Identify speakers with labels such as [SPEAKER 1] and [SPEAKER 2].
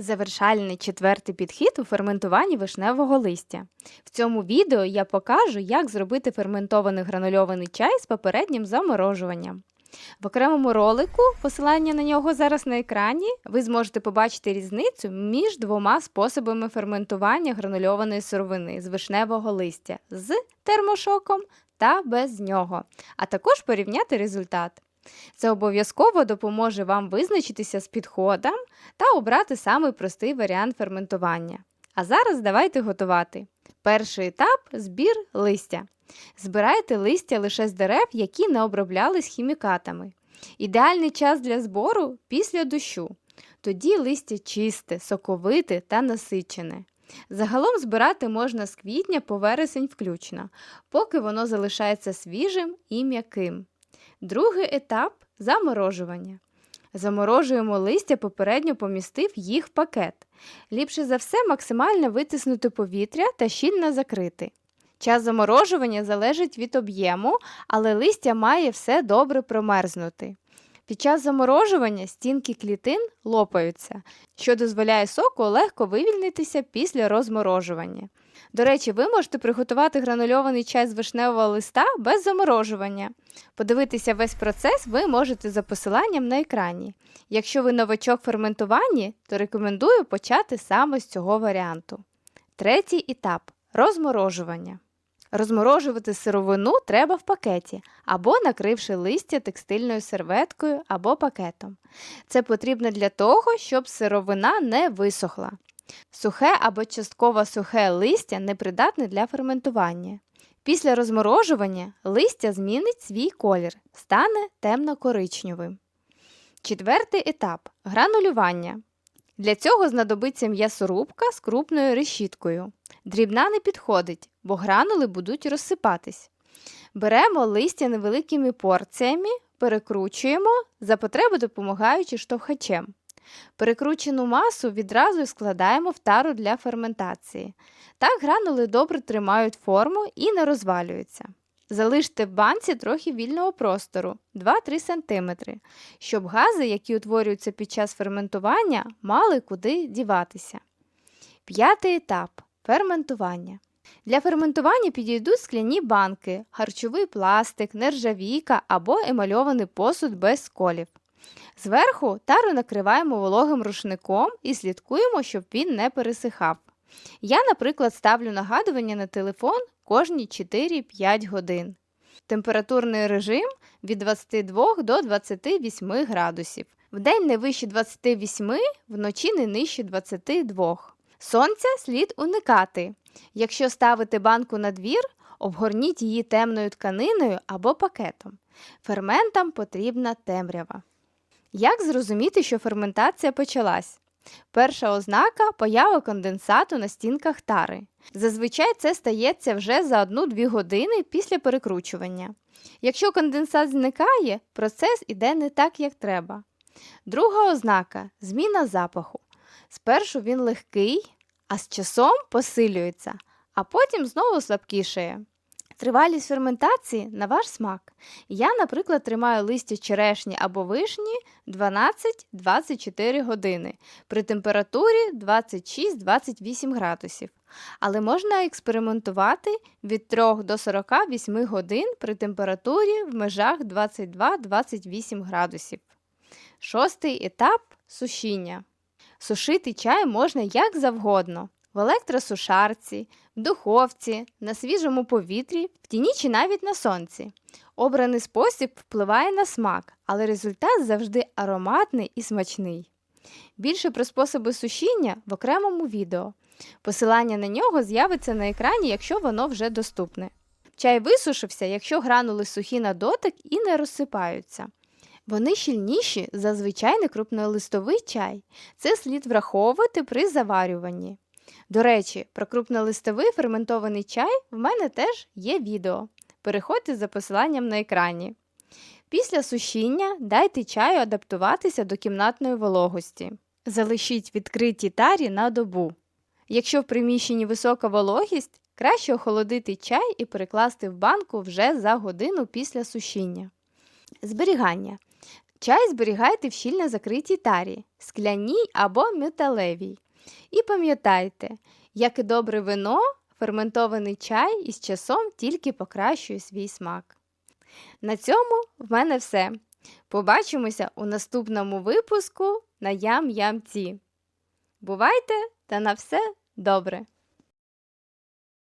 [SPEAKER 1] Завершальний четвертий підхід у ферментуванні вишневого листя. В цьому відео я покажу, як зробити ферментований гранульований чай з попереднім заморожуванням. В окремому ролику, посилання на нього зараз на екрані, ви зможете побачити різницю між двома способами ферментування гранульованої сировини з вишневого листя з термошоком та без нього, а також порівняти результат. Це обов'язково допоможе вам визначитися з підходом та обрати самий простий варіант ферментування. А зараз давайте готувати. Перший етап збір листя. Збирайте листя лише з дерев, які не оброблялись хімікатами. Ідеальний час для збору після дощу. Тоді листя чисте, соковите та насичене. Загалом збирати можна з квітня по вересень включно, поки воно залишається свіжим і м'яким. Другий етап заморожування. Заморожуємо листя, попередньо помістив їх в пакет. Ліпше за все максимально витиснути повітря та щільно закрити. Час заморожування залежить від об'єму, але листя має все добре промерзнути. Під час заморожування стінки клітин лопаються, що дозволяє соку легко вивільнитися після розморожування. До речі, ви можете приготувати гранульований чай з вишневого листа без заморожування. Подивитися весь процес ви можете за посиланням на екрані. Якщо ви новачок ферментуванні, то рекомендую почати саме з цього варіанту. Третій етап розморожування. Розморожувати сировину треба в пакеті або накривши листя текстильною серветкою або пакетом. Це потрібно для того, щоб сировина не висохла. Сухе або частково сухе листя непридатне для ферментування. Після розморожування листя змінить свій колір, стане темно-коричневим. Четвертий етап гранулювання. Для цього знадобиться м'ясорубка з крупною решіткою. Дрібна не підходить, бо гранули будуть розсипатись. Беремо листя невеликими порціями, перекручуємо, за потреби допомагаючи штовхачем. Перекручену масу відразу складаємо в тару для ферментації. Так гранули добре тримають форму і не розвалюються. Залиште в банці трохи вільного простору 2-3 см, щоб гази, які утворюються під час ферментування, мали куди діватися. П'ятий етап ферментування. Для ферментування підійдуть скляні банки, харчовий пластик, нержавійка або емальований посуд без сколів. Зверху тару накриваємо вологим рушником і слідкуємо, щоб він не пересихав. Я, наприклад, ставлю нагадування на телефон кожні 4-5 годин. Температурний режим від 22 до 28 градусів. Вдень не вище 28, вночі не нижче 22. Сонця слід уникати. Якщо ставити банку на двір, обгорніть її темною тканиною або пакетом. Ферментам потрібна темрява. Як зрозуміти, що ферментація почалась? Перша ознака поява конденсату на стінках тари. Зазвичай це стається вже за 1-2 години після перекручування. Якщо конденсат зникає, процес іде не так, як треба. Друга ознака зміна запаху. Спершу він легкий, а з часом посилюється, а потім знову слабкішає. Тривалість ферментації на ваш смак. Я, наприклад, тримаю листя черешні або вишні 12-24 години при температурі 26-28 градусів. Але можна експериментувати від 3 до 48 годин при температурі в межах 22-28 градусів. Шостий етап сушіння. Сушити чай можна як завгодно. В електросушарці, в духовці, на свіжому повітрі, в тіні чи навіть на сонці. Обраний спосіб впливає на смак, але результат завжди ароматний і смачний. Більше про способи сушіння в окремому відео. Посилання на нього з'явиться на екрані, якщо воно вже доступне. Чай висушився, якщо гранули сухі на дотик і не розсипаються. Вони щільніші за звичайний крупнолистовий чай. Це слід враховувати при заварюванні. До речі, про крупнолистовий ферментований чай в мене теж є відео. Переходьте за посиланням на екрані. Після сушіння дайте чаю адаптуватися до кімнатної вологості. Залишіть відкриті тарі на добу. Якщо в приміщенні висока вологість, краще охолодити чай і перекласти в банку вже за годину після сушіння. Зберігання. Чай зберігайте в щільно закритій тарі, скляній або металевій. І пам'ятайте, як і добре вино, ферментований чай із часом тільки покращує свій смак. На цьому в мене все. Побачимося у наступному випуску на Ям-Ям-Ті. Бувайте та на все добре!